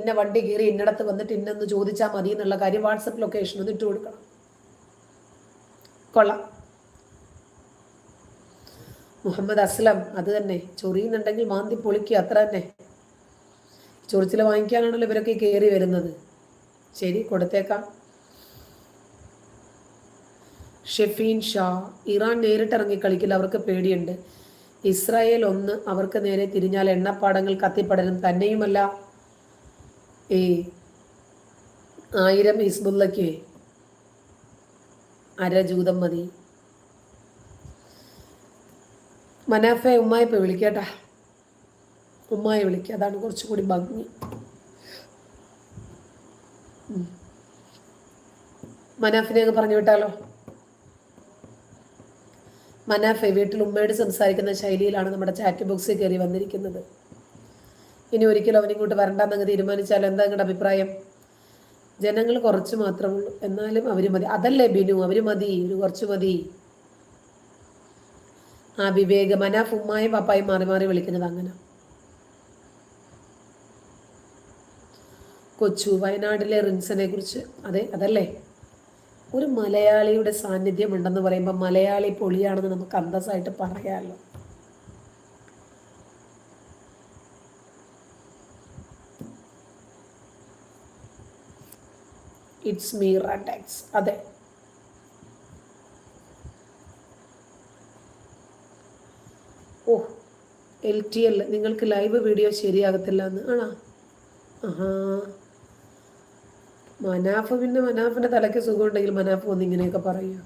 ഇന്ന വണ്ടി കയറി ഇന്നടത്ത് വന്നിട്ട് ഇന്നെന്ന് ചോദിച്ചാൽ മതി എന്നുള്ള കാര്യം വാട്സപ്പ് ലൊക്കേഷൻ ഒന്ന് ഇട്ട് കൊടുക്കണം. കൊള്ളാം. മുഹമ്മദ് അസ്ലം അത് തന്നെ. ചൊറിയുന്നുണ്ടെങ്കിൽ മാന്തി പൊളിക്കുക അത്ര തന്നെ. ചൊറിച്ചിൽ വാങ്ങിക്കാനാണല്ലോ ഇവരൊക്കെ കയറി വരുന്നത്. ശരി കൊടുത്തേക്കാം. ഷെഫീൻ ഷാ ഇറാൻ നേരിട്ടിറങ്ങി കളിക്കില്ല അവർക്ക് പേടിയുണ്ട്. ഇസ്രായേൽ ഒന്ന് അവർക്ക് നേരെ തിരിഞ്ഞാൽ എണ്ണപ്പാടങ്ങൾ കത്തിപ്പടരും. തന്നെയുമല്ല ഈ ആയിരം ഹിസ്ബുള്ളയ്ക്ക് അരജൂതം മതി. മനാഫെ ഉമ്മായിപ്പോ വിളിക്കട്ടാ. ഉമ്മായി വിളിക്കുക അതാണ് കുറച്ചുകൂടി ഭംഗി. മനാഫിനെ അങ്ങ് പറഞ്ഞു വിട്ടാലോ? മനാഫെ വീട്ടിൽ ഉമ്മയോട് സംസാരിക്കുന്ന ശൈലിയിലാണ് നമ്മുടെ ചാറ്റ് ബോക്സിൽ കയറി വന്നിരിക്കുന്നത്. ഇനി ഒരിക്കലും അവനിങ്ങോട്ട് വരണ്ടെന്നങ്ങ് തീരുമാനിച്ചാൽ എന്താ നിങ്ങളുടെ അഭിപ്രായം? ജനങ്ങൾ കുറച്ച് മാത്രമേ ഉള്ളൂ എന്നാലും അവർ മതി. അതല്ലേ ബിനു? അവർ മതി. ഒരു കുറച്ച് മതി. ആ വിവേകമന മനാഫ് ഉമ്മായും പപ്പായും മാറി മാറി വിളിക്കുന്നത് അങ്ങനെ. കൊച്ചു വയനാട്ടിലെ റിൻസനെ കുറിച്ച്. അതെ അതല്ലേ? ഒരു മലയാളിയുടെ സാന്നിധ്യം ഉണ്ടെന്ന് പറയുമ്പോൾ മലയാളി പൊളിയാണെന്ന് നമുക്ക് അന്തസ്സായിട്ട് പറയാമല്ലോ ഇറ്റ്സ് മീ ടാക്സ് അതെ. ഓ എൽ ടി എൽ നിങ്ങൾക്ക് ലൈവ് വീഡിയോ ശരിയാകത്തില്ല എന്ന്. ആണോ? ആഹാ. മനാഫ് പിന്നെ മനാഫിന്റെ തലയ്ക്ക് സുഖമുണ്ടെങ്കിൽ മനാഫ് ഒന്ന് ഇങ്ങനെയൊക്കെ പറയുക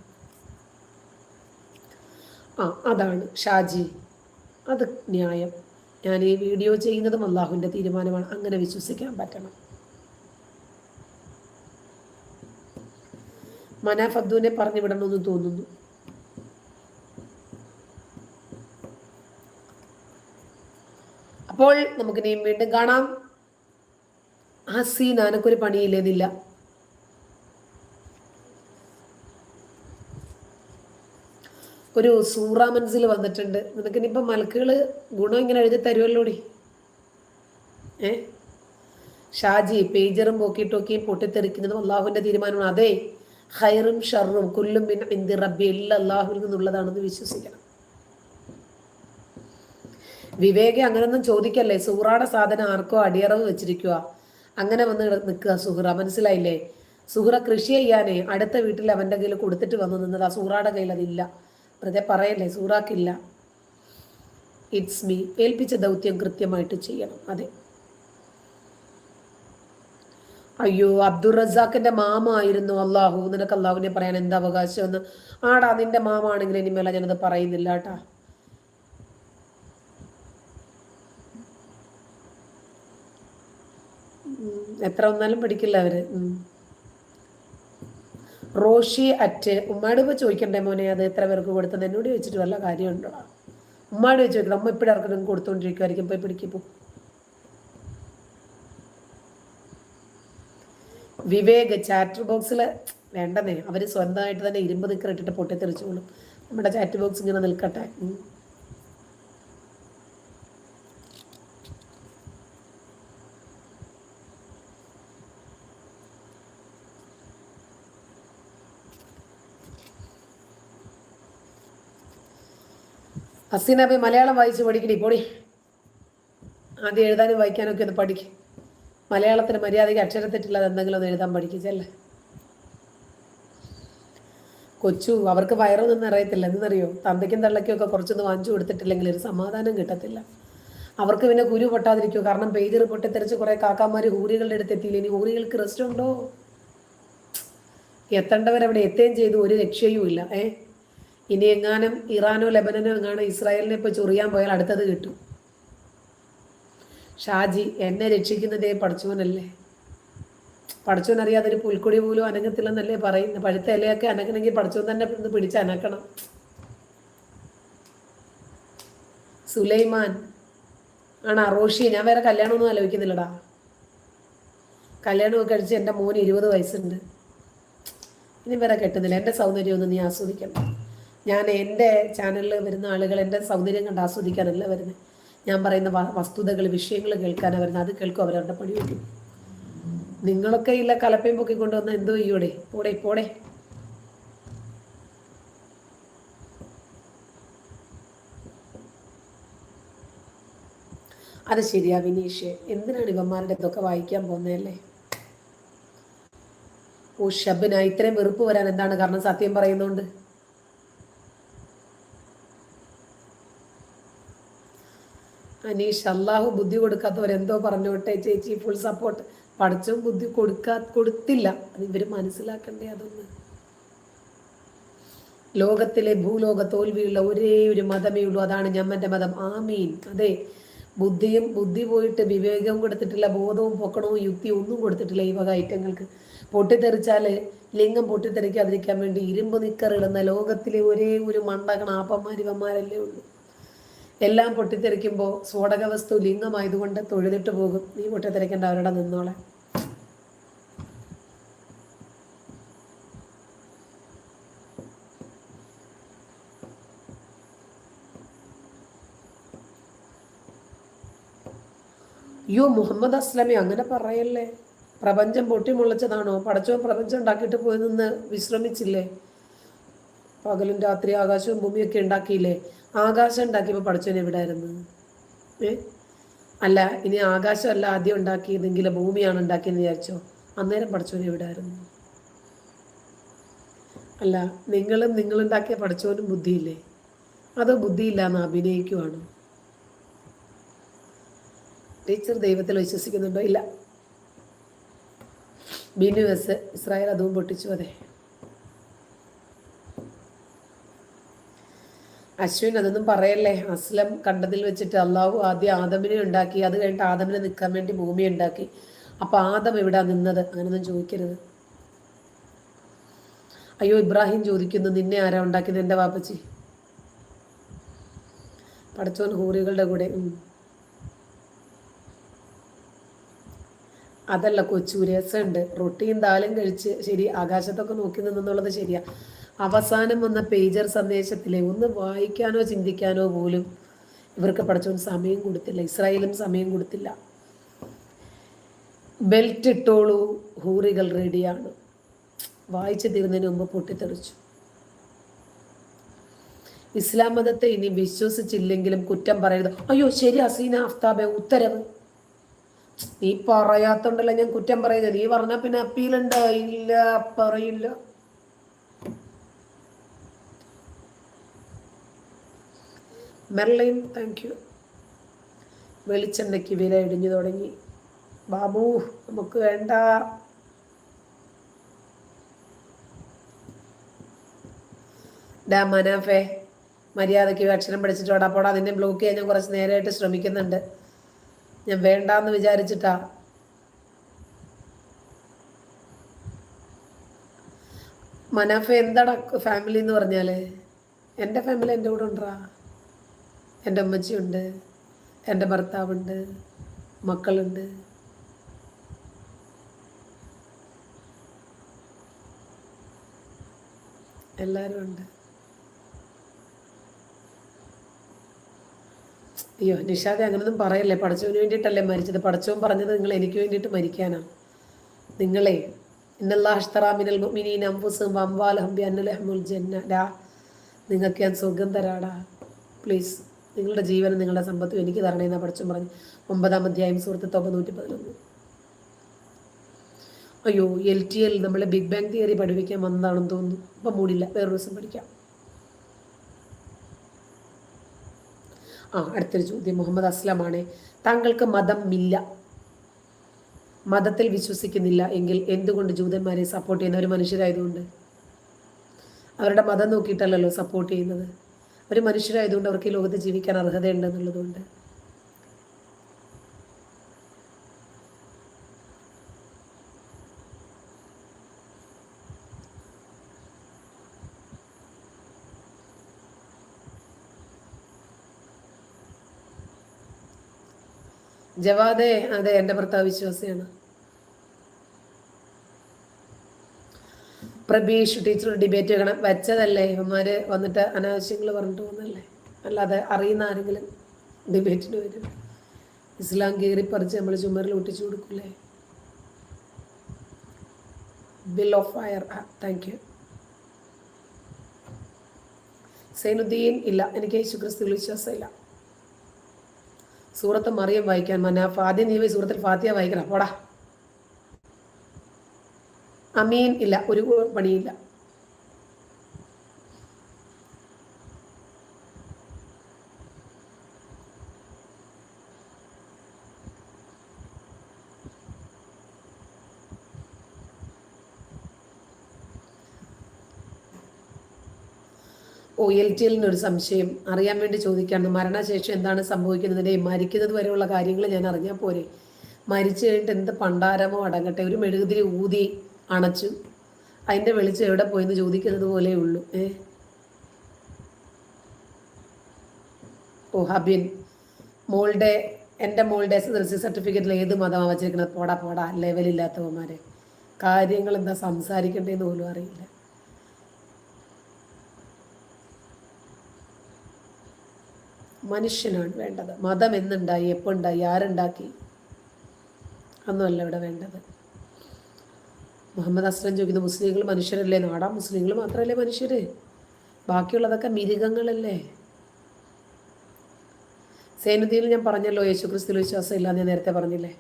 ആ അതാണ് ഷാജി. അത് ന്യായം. ഞാൻ ഈ വീഡിയോ ചെയ്യുന്നതും അള്ളാഹുവിന്റെ തീരുമാനമാണ്. അങ്ങനെ വിശ്വസിക്കാൻ പറ്റണം. മനാഫ് അബ്ദുവിനെ പറഞ്ഞു വിടണമെന്ന് തോന്നുന്നു. അപ്പോൾ നമുക്ക് ഇനിയും വീണ്ടും കാണാം. ഹസീൻ അനക്കൊരു പണിയില്ലേതില്ല ഒരു സൂറ മനസ്സിൽ വന്നിട്ടുണ്ട്. നിനക്ക് ഇനിയിപ്പോൾ മലക്കുകൾ ഗുണം ഇങ്ങനെ എഴുതി തരുമല്ലോടി ഏ? ഷാജി പേജറും പോക്കിയിട്ടൊക്കെയും പൊട്ടിത്തെറിക്കുന്നതും അള്ളാഹുവിന്റെ തീരുമാനമാണ്. അതെ ഹൈറും ഷറും കുല്ലും പിന്നെ ഇന്ദി റബ്ബി എല്ലാം അള്ളാഹുവിൽ നിന്നുള്ളതാണെന്ന് വിശ്വസിക്കണം. വിവേകെ അങ്ങനൊന്നും ചോദിക്കല്ലേ? സുഹ്റാടെ സാധനം ആർക്കോ അടിയറവ് വെച്ചിരിക്കുക അങ്ങനെ വന്ന് നിൽക്കുക സുഹ്റ മനസ്സിലായില്ലേ? സുഹ്റ കൃഷി ചെയ്യാനേ അടുത്ത വീട്ടിൽ അവന്റെ കയ്യിൽ കൊടുത്തിട്ട് വന്നു നിന്നതാ. ആ കയ്യിൽ അതില്ല. വെറുതെ പറയല്ലേ സൂറാക്കില്ല ഇറ്റ്സ് മീ ഏൽപ്പിച്ച ദൗത്യം കൃത്യമായിട്ട് ചെയ്യണം. അതെ. അയ്യോ അബ്ദുൾ റസാഖിന്റെ മാമ ആയിരുന്നു അള്ളാഹു നിനക്ക് അള്ളാഹുവിനെ പറയാൻ എന്താ അവകാശം എന്ന് ആടാ നിന്റെ മാമാണെങ്കിൽ ഇനിമേല ഞാനത് പറയുന്നില്ല കേട്ടാ. എത്ര വന്നാലും പിടിക്കില്ല അവർ. റോഷി അറ്റ് ഉമ്മാട് ഇപ്പൊ ചോദിക്കണ്ടേ മോനെ അത് എത്ര പേർക്ക് കൊടുത്തത്? എന്നോട് ചോദിച്ചിട്ട് വല്ല കാര്യമുണ്ടോ? ഉമ്മാട് ചോദിക്കണം അമ്മ ഇപ്പോഴും കൊടുത്തോണ്ടിരിക്കുമായിരിക്കും പോയി പിടിക്കിപ്പോ വിവേക് ചാറ്റ് ബോക്സിൽ വേണ്ടതേ അവർ സ്വന്തമായിട്ട് തന്നെ ഇരുമ്പ് നിക്കർ ഇട്ടിട്ട് പൊട്ടിത്തെറിച്ചോളും. നമ്മുടെ ചാറ്റ് ബോക്സ് ഇങ്ങനെ നിൽക്കട്ടെ. അസീന പോയി മലയാളം വായിച്ച് പഠിക്കണി പോടി. ആദ്യം എഴുതാനും വായിക്കാനൊക്കെ ഒന്ന് പഠിക്കും. മലയാളത്തിന് മര്യാദയ്ക്ക് അക്ഷരത്തെറ്റില്ലാതെ എന്തെങ്കിലും ഒന്ന് എഴുതാൻ പഠിക്കിച്ചല്ലേ കൊച്ചു അവർക്ക് വയറൊന്നും അറിയത്തില്ല എന്നറിയോ തന്തയ്ക്കും തള്ളയ്ക്കും ഒക്കെ കുറച്ചൊന്ന് വാങ്ങിച്ചു കൊടുത്തിട്ടില്ലെങ്കിൽ ഒരു സമാധാനം കിട്ടത്തില്ല. അവർക്ക് പിന്നെ കുരു പൊട്ടാതിരിക്കുമോ കാരണം പേജർ പൊട്ടിത്തെറിച്ച് കുറേ കാക്കാമാർ ഹൂറികളുടെ അടുത്ത് എത്തിയില്ല? ഇനി ഹൂറികൾക്ക് റെസ്റ്റ് ഉണ്ടോ? എത്തേണ്ടവരവിടെ എത്തുകയും ചെയ്തു. ഒരു രക്ഷയും ഇല്ല. ഏ? ഇനി എങ്ങാനും ഇറാനോ ലെബനനോ എങ്ങാനും ഇസ്രായേലിനെ ഇപ്പോൾ ചൊറിയാൻ പോയാൽ അടുത്തത് കിട്ടും. ഷാജി എന്നെ രക്ഷിക്കുന്നതേ പഠിച്ചവനല്ലേ പഠിച്ചവൻ അറിയാതെ ഒരു പുൽക്കൊടി പോലും അനങ്ങത്തില്ലെന്നല്ലേ പറയുന്നത് പഴുത്ത ഇലയൊക്കെ അനങ്ങണമെങ്കിൽ പഠിച്ചവൻ തന്നെ ഒന്ന് പിടിച്ച് അനക്കണം. സുലൈമാൻ ആണാ റോഷി ഞാൻ വേറെ കല്യാണമൊന്നും ആലോചിക്കുന്നില്ലടാ. കല്യാണമൊക്കെ കഴിച്ച് എന്റെ മോന് ഇരുപത് വയസ്സുണ്ട്. ഇനി വേറെ കെട്ടുന്നില്ല. എന്റെ സൗന്ദര്യമൊന്നും നീ ആസ്വദിക്കണം. ഞാൻ എന്റെ ചാനലിൽ വരുന്ന ആളുകൾ എന്റെ സൗന്ദര്യം കണ്ട് ആസ്വദിക്കാനല്ല വരുന്നത് ഞാൻ പറയുന്ന വസ്തുതകൾ വിഷയങ്ങൾ കേൾക്കാൻ അവരുന്ന് അത് കേൾക്കും അവരവരുടെ പണി വയ്ക്കും നിങ്ങളൊക്കെ ഇല്ല കലപ്പയും പൊക്കി കൊണ്ടുവന്ന എന്തോ ചെയ്യൂടെ പോടെ പോടെ. അത് ശരിയാ വിനീഷ്. എന്തിനാണ് ഇവന്മാരുടെ ഇതൊക്കെ വായിക്കാൻ പോകുന്നതല്ലേ? ഓ ഷബിന ഇത്രയും വെറുപ്പ് വരാൻ എന്താണ് കാരണം സത്യം പറയുന്നോണ്ട്? അനീഷ് അള്ളാഹു ബുദ്ധി കൊടുക്കാത്തവരെന്തോ പറഞ്ഞോട്ടെ ചേച്ചി ഫുൾ സപ്പോർട്ട് പഠിച്ചും ബുദ്ധി കൊടുക്കാ കൊടുത്തില്ല. അത് ഇവർ മനസ്സിലാക്കണ്ടേ അതൊന്ന്. ലോകത്തിലെ ഭൂലോക തോൽവിയുള്ള ഒരേ ഒരു മതമേ ഉള്ളൂ. അതാണ് ഞമ്മന്റെ മതം. ആമീൻ. അതെ. ബുദ്ധിയും ബുദ്ധി പോയിട്ട് വിവേകവും കൊടുത്തിട്ടില്ല ബോധവും പൊക്കണവും യുക്തിയും ഒന്നും കൊടുത്തിട്ടില്ല ഈ വക ഐറ്റങ്ങൾക്ക്. പൊട്ടിത്തെറിച്ചാൽ ലിംഗം പൊട്ടിത്തെറിക്കാതിരിക്കാൻ വേണ്ടി ഇരുമ്പ് നിക്കറിടുന്ന ലോകത്തിലെ ഒരേ ഒരു മണ്ടകണാപ്പന്മാരിവന്മാരല്ലേ ഉള്ളൂ. എല്ലാം പൊട്ടിത്തെറിക്കുമ്പോൾ സ്ഫോടക വസ്തു ലിംഗമായതുകൊണ്ട് തൊഴുതിട്ട് പോകും. നീ പൊട്ടിത്തെറിക്കേണ്ട അവരുടെ നിന്നോളെ. അയ്യോ മുഹമ്മദ് അസ്ലമി അങ്ങനെ പറയല്ലേ? പ്രപഞ്ചം പൊട്ടിമുളച്ചതാണോ? പടച്ചോ പ്രപഞ്ചം ഉണ്ടാക്കിയിട്ട് പോയി നിന്ന് വിശ്രമിച്ചില്ലേ? പകലും രാത്രി ആകാശവും ഭൂമിയൊക്കെ ഉണ്ടാക്കിയില്ലേ? ആകാശം ഉണ്ടാക്കിയപ്പോൾ പഠിച്ചവൻ എവിടായിരുന്നു? ഏ? അല്ല ഇനി ആകാശമല്ല ആദ്യം ഉണ്ടാക്കിയതെങ്കിൽ ഭൂമിയാണ് ഉണ്ടാക്കിയെന്ന് വിചാരിച്ചോ? അന്നേരം പഠിച്ചവൻ എവിടായിരുന്നു? അല്ല നിങ്ങളും നിങ്ങളുണ്ടാക്കിയ പഠിച്ചവനും ബുദ്ധിയില്ലേ? അതോ ബുദ്ധിയില്ല എന്ന് അഭിനയിക്കുവാണ്? ടീച്ചർ ദൈവത്തിൽ വിശ്വസിക്കുന്നുണ്ടോ? ഇല്ല. ബിനു എസ് ഇസ്രായേൽ അതും പൊട്ടിച്ചു അതെ. അശ്വിൻ അതൊന്നും പറയല്ലേ? അസ്ലം കണ്ടതിൽ വെച്ചിട്ട് അള്ളാഹു ആദ്യം ആദമിനെ ഉണ്ടാക്കി അത് കഴിഞ്ഞിട്ട് ആദമിനെ നിൽക്കാൻ വേണ്ടി ഭൂമി ഉണ്ടാക്കി. അപ്പൊ ആദം എവിടാ നിന്നത്? അങ്ങനൊന്നും ചോദിക്കരുത്. അയ്യോ ഇബ്രാഹിം ചോദിക്കുന്നു നിന്നെ ആരാ ഉണ്ടാക്കിയത്? എന്റെ വാപ്പച്ചി. പഠിച്ചോൻ ഹൂറികളുടെ കൂടെ അതല്ല കൊച്ചു രസമുണ്ട്. റൊട്ടിയും ദാലും കഴിച്ച് ശരി ആകാശത്തൊക്കെ നോക്കി നിന്നുള്ളത് ശരിയാ. അവസാനം വന്ന പേജർ സന്ദേശത്തിലെ ഒന്ന് വായിക്കാനോ ചിന്തിക്കാനോ പോലും ഇവർക്ക് പഠിച്ചോണ്ട് സമയം കൊടുത്തില്ല. ഇസ്രായേലും സമയം കൊടുത്തില്ല. ബെൽറ്റ് ഇട്ടോളൂ ഹൂറികൾ റെഡിയാണ്. വായിച്ചു തീർന്നതിന് മുമ്പ് പൊട്ടിത്തെറിച്ചു. ഇസ്ലാം മതത്തെ ഇനി വിശ്വസിച്ചില്ലെങ്കിലും കുറ്റം പറയരുത്. അയ്യോ ശരി അസീന അഫ്താബെ ഉത്തരവ്. നീ പറയാത്തോണ്ടല്ല ഞാൻ കുറ്റം പറയുന്നത്? നീ പറഞ്ഞാൽ പിന്നെ അപ്പീലുണ്ട് ഇല്ല പറയില്ല. മെർലൈൻ താങ്ക് യു വെളിച്ചെണ്ണയ്ക്ക് വില ഇടിഞ്ഞു തുടങ്ങി. ബാബു നമുക്ക് വേണ്ട. ഡാ മനാഫേ മര്യാദയ്ക്ക് അക്ഷരം പഠിച്ചിട്ട് പോടാ അതിനെ ബ്ലോക്ക് ചെയ്യാൻ ഞാൻ കുറച്ച് നേരമായിട്ട് ശ്രമിക്കുന്നുണ്ട്. ഞാൻ വേണ്ടാന്ന് വിചാരിച്ചിട്ടാ. മനാഫ എന്താടാ ഫാമിലി എന്ന് പറഞ്ഞാൽ? എന്റെ ഫാമിലി എന്റെ കൂടെ ഉണ്ടാ? എന്റെ അമ്മച്ചിയുണ്ട് എന്റെ ഭർത്താവുണ്ട് മക്കളുണ്ട്. എല്ലാവരും ഉണ്ട്. അയ്യോ നിഷാദെ അങ്ങനൊന്നും പറയല്ലേ. പഠിച്ചവന് വേണ്ടിയിട്ടല്ലേ മരിച്ചത്. പഠിച്ചവൻ പറഞ്ഞത് നിങ്ങൾ എനിക്ക് വേണ്ടിയിട്ട് മരിക്കാനാണ് നിങ്ങളെ അന്നുലഹമുൽ ജന്ന. ഡാ നിങ്ങൾക്ക് ഞാൻ സുഖം തരാടാ പ്ലീസ്. നിങ്ങളുടെ ജീവനും നിങ്ങളുടെ സമ്പത്തും എനിക്ക് തരണേന്നാ പഠിച്ചും പറഞ്ഞു ഒമ്പതാം അധ്യായം സുഹൃത്ത് തൊമ്പ നൂറ്റി പതിനൊന്ന് അയ്യോ എൽ ടി എൽ നമ്മളെ ബിഗ് ബാങ് തിയറി പഠിപ്പിക്കാൻ വന്നതാണെന്ന് തോന്നുന്നു. അപ്പം മൂടില്ല വേറെ ദിവസം പഠിക്കാം. ആ അടുത്തൊരു ചോദ്യം. മുഹമ്മദ് അസ്ലമാണ്. താങ്കൾക്ക് മതം ഇല്ല മതത്തിൽ വിശ്വസിക്കുന്നില്ല എങ്കിൽ എന്തുകൊണ്ട് ജൂതന്മാരെ സപ്പോർട്ട് ചെയ്യുന്ന ഒരു മനുഷ്യരായതുകൊണ്ട്? അവരുടെ മതം നോക്കിയിട്ടല്ലല്ലോ സപ്പോർട്ട് ചെയ്യുന്നത്. ഒരു മനുഷ്യരായതുകൊണ്ട് അവർക്ക് ഈ ലോകത്ത് ജീവിക്കാൻ അർഹതയുണ്ടെന്നുള്ളതുകൊണ്ട് ജവാദേ അതെ എന്റെ ഭർത്താവ് വിശ്വാസിയാണ്. പ്രബീഷ് ടീച്ചർ ഡിബേറ്റ് വെക്കണം വെച്ചതല്ലേ ഇവന്മാര് വന്നിട്ട് അനാവശ്യങ്ങൾ പറഞ്ഞിട്ട് പോകുന്നല്ലേ അല്ലാതെ അറിയുന്ന ആരെങ്കിലും ഡിബേറ്റിന് വരും. ഇസ്ലാം കീറി പറിച്ച് നമ്മൾ ചുമരിൽ ഒട്ടിച്ചു കൊടുക്കൂലേ? Bill of fire thank you Sainuddin ഇല്ല. എനിക്ക് യേശുക്രിസ്തു വിശ്വാസം വിശ്വാസമില്ല. സൂറത്ത് മറിയം വായിക്കാൻ മനാഫ് ആദ്യം നീ സൂറത്തിൽ ഫാത്തിയ വായിക്കണം. പോടാ അമീൻ ഇല്ല ഒരു പണിയില്ല. ഒ എൽ ടി എല്ലിന് ഒരു സംശയം. അറിയാൻ വേണ്ടി ചോദിക്കാണ്. മരണശേഷം എന്താണ് സംഭവിക്കുന്നതിന്റെ മരിക്കുന്നത് വരെയുള്ള കാര്യങ്ങൾ ഞാൻ അറിഞ്ഞാൽ പോരെ. മരിച്ചു കഴിഞ്ഞിട്ട് എന്ത് പണ്ടാരമോ അടങ്ങട്ടെ. ഒരു മെഴുകുതിരി ഊതി അണച്ചു. അതിന്റെ വെളിച്ചം എവിടെ പോയെന്ന് ചോദിക്കുന്നത് പോലെ ഉള്ളൂ. ഏ? ഓ ഹബിൻ. മോളുടെ എന്റെ മോളുടെ എസ് എൽ സി സർട്ടിഫിക്കറ്റിൽ ഏത് മതമാണ് വച്ചിരിക്കുന്നത് പോടാ പോടാ. ലെവലില്ലാത്തവന്മാരെ കാര്യങ്ങൾ എന്താ സംസാരിക്കേണ്ടതെന്ന് പോലും അറിയില്ല. മനുഷ്യനാണ് വേണ്ടത്. മതം എന്നുണ്ടായി എപ്പോണ്ടായി ആരുണ്ടാക്കി? അന്നല്ല ഇവിടെ വേണ്ടത്. മുഹമ്മദ് അസ്ലം ചോദിക്കുന്നു മുസ്ലിങ്ങൾ മനുഷ്യരല്ലേ? നാടാ മുസ്ലിങ്ങൾ മാത്രമല്ലേ മനുഷ്യർ ബാക്കിയുള്ളതൊക്കെ മിരുഗങ്ങളല്ലേ സേനുദ്ദീനിൽ ഞാൻ പറഞ്ഞല്ലോ യേശു ക്രിസ്തു വിശ്വാസം ഇല്ല ഞാൻ നേരത്തെ പറഞ്ഞില്ലേ?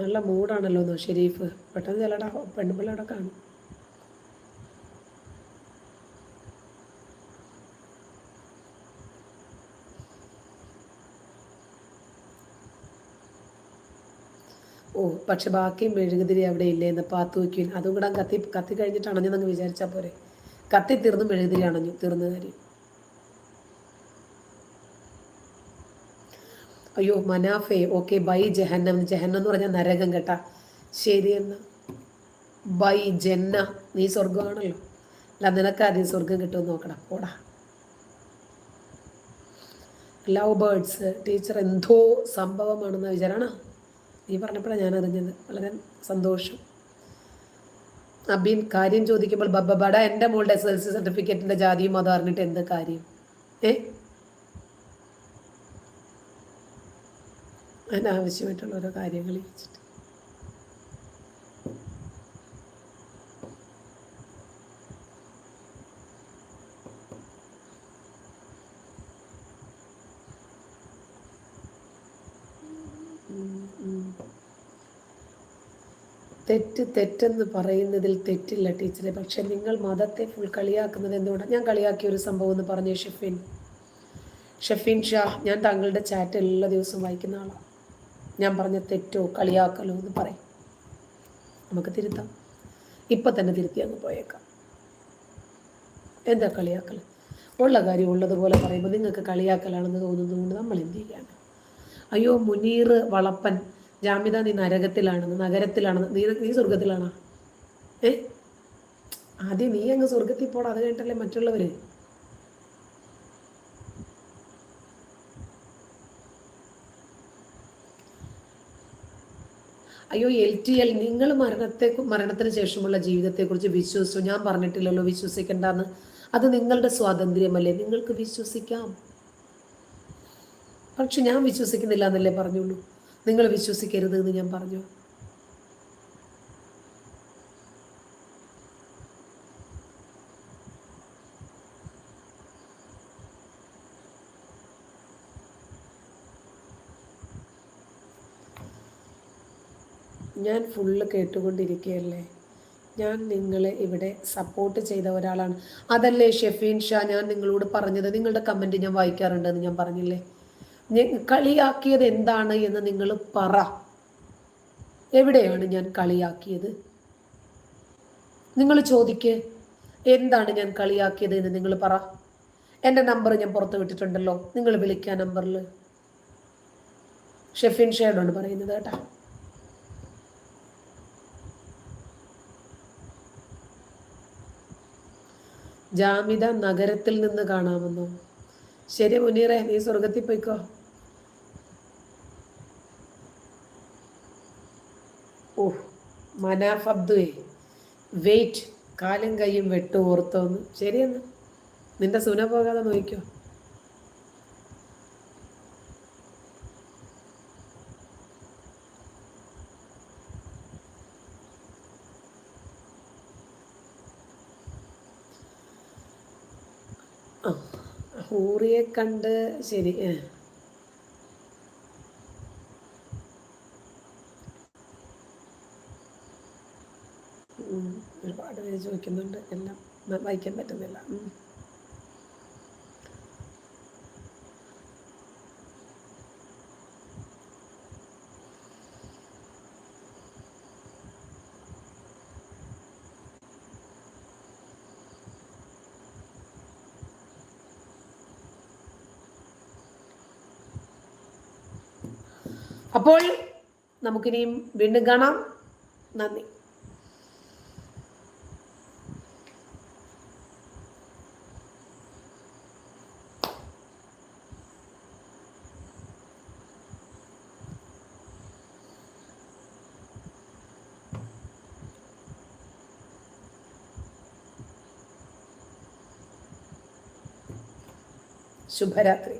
നല്ല മൂടാണല്ലോ ഷെരീഫ്. പെട്ടെന്ന് ചിലടാ പെൺപിള്ളേടെ കാണും. ഓ പക്ഷെ ബാക്കിയും മെഴുകുതിരി അവിടെ ഇല്ലേ എന്ന് പാത്തു വയ്ക്കും അതും കൂടെ കത്തി കത്തി കഴിഞ്ഞിട്ട് അണഞ്ഞെന്നങ്ങ് വിചാരിച്ചാൽ പോരെ. കത്തി തീർന്ന് മെഴുകുതിരി അണഞ്ഞു തീർന്നു കാര്യം. അയ്യോ മനാഫേ ഓക്കെ ബൈ ജഹന്നം. ജഹന്നം എന്ന് പറഞ്ഞാൽ നരകം കേട്ടാ. ശരി എന്നാ. ബൈ ജന്ന നീ സ്വർഗമാണല്ലോ അല്ല നിനക്ക് നിനക്കാദ്യം സ്വർഗം കിട്ടുമെന്ന് നോക്കണം പോടാ. ലവ് ബേർഡ്സ് ടീച്ചർ എന്തോ സംഭവമാണെന്ന വിചാരണ നീ പറഞ്ഞപ്പോഴാണ് ഞാൻ അറിഞ്ഞത്. വളരെ സന്തോഷം. അബീൻ കാര്യം ചോദിക്കുമ്പോൾ ബബ്ബബട എന്റെ മോളുടെ എസ് എൽ സി സർട്ടിഫിക്കറ്റിന്റെ ജാതിയും അത് അറിഞ്ഞിട്ട് എന്ത് കാര്യം? ഏ? അതിനാവശ്യമായിട്ടുള്ള ഓരോ കാര്യങ്ങൾ ചോദിച്ചിട്ട് തെറ്റ് തെറ്റെന്ന് പറയുന്നതിൽ തെറ്റില്ല ടീച്ചറെ. പക്ഷെ നിങ്ങൾ മതത്തെ ഫുൾ കളിയാക്കുന്നത് എന്തുകൊണ്ടാണ് ഞാൻ കളിയാക്കിയ ഒരു സംഭവം എന്ന് പറഞ്ഞു ഷെഫിൻ. ഷെഫിൻ ഷാ ഞാൻ താങ്കളുടെ ചാറ്റ് എല്ലാ ദിവസവും വായിക്കുന്ന ആളാണ് ഞാൻ പറഞ്ഞ തെറ്റോ കളിയാക്കലോ എന്ന് പറയും. നമുക്ക് തിരുത്താം. ഇപ്പം തന്നെ തിരുത്തി അങ്ങ് പോയേക്കാം. എന്താ കളിയാക്കൽ? ഉള്ള കാര്യം ഉള്ളതുപോലെ പറയുമ്പോൾ നിങ്ങൾക്ക് കളിയാക്കലാണെന്ന് തോന്നുന്നതുകൊണ്ട് നമ്മൾ എന്ത് ചെയ്യാണ്? അയ്യോ മുനീർ വളപ്പൻ ജാമിത നീ നരകത്തിലാണെന്ന് നഗരത്തിലാണെന്ന് നീ നീ സ്വർഗത്തിലാണോ ഏ? ആദ്യം നീ അങ്ങ് സ്വർഗത്തിൽ പോടാ അത് കഴിഞ്ഞിട്ടല്ലേ മറ്റുള്ളവര്. അയ്യോ എൽ ടി എൽ നിങ്ങൾ മരണത്തെ മരണത്തിന് ശേഷമുള്ള ജീവിതത്തെക്കുറിച്ച് വിശ്വസിച്ചു? ഞാൻ പറഞ്ഞിട്ടില്ലല്ലോ വിശ്വസിക്കണ്ടെന്ന്. അത് നിങ്ങളുടെ സ്വാതന്ത്ര്യമല്ലേ? നിങ്ങൾക്ക് വിശ്വസിക്കാം. പക്ഷെ ഞാൻ വിശ്വസിക്കുന്നില്ല എന്നല്ലേ പറഞ്ഞുള്ളൂ? നിങ്ങൾ വിശ്വസിക്കരുത് എന്ന് ഞാൻ പറഞ്ഞു. ഞാൻ ഫുള്ള് കേട്ടുകൊണ്ടിരിക്കുകയല്ലേ? ഞാൻ നിങ്ങളെ ഇവിടെ സപ്പോർട്ട് ചെയ്ത ഒരാളാണ്. അതല്ലേ ഷെഫീൻ ഷാ ഞാൻ നിങ്ങളോട് പറഞ്ഞത്? നിങ്ങളുടെ കമന്റ് ഞാൻ വായിക്കാറുണ്ടെന്ന് ഞാൻ പറഞ്ഞില്ലേ? കളിയാക്കിയത് എന്താണ് എന്ന് നിങ്ങൾ പറ. എവിടെയാണ് ഞാൻ കളിയാക്കിയത്? നിങ്ങൾ ചോദിക്ക് എന്താണ് ഞാൻ കളിയാക്കിയത് എന്ന് നിങ്ങൾ പറ. എന്റെ നമ്പർ ഞാൻ പുറത്ത് വിട്ടിട്ടുണ്ടല്ലോ നിങ്ങൾ വിളിക്കാൻ നമ്പറിൽ. ഷെഫിൻ ഷേഡാണ് പറയുന്നത് കേട്ടാ. ജാമിത നഗരത്തിൽ നിന്ന് കാണാമെന്നോ? ശരി മുനീറെ നീ സ്വർഗത്തിൽ പോയിക്കോ. ഓഹ് മനാഫ് വെയിറ്റ് കാലും കൈയും വെട്ടു ഓർത്തോന്ന്. ശരിയെന്ന്. നിന്റെ സുന പോകാതെ നോക്കിക്കോ. ഹൂറിയെ കണ്ട് ശരി ഒരുപാട് പേര് ചോദിക്കുന്നുണ്ട്. എല്ലാം വായിക്കാൻ പറ്റുന്നില്ല. അപ്പോൾ നമുക്കിനിയും വീണ്ടും കാണാം. നന്ദി. ശുഭരാത്രി.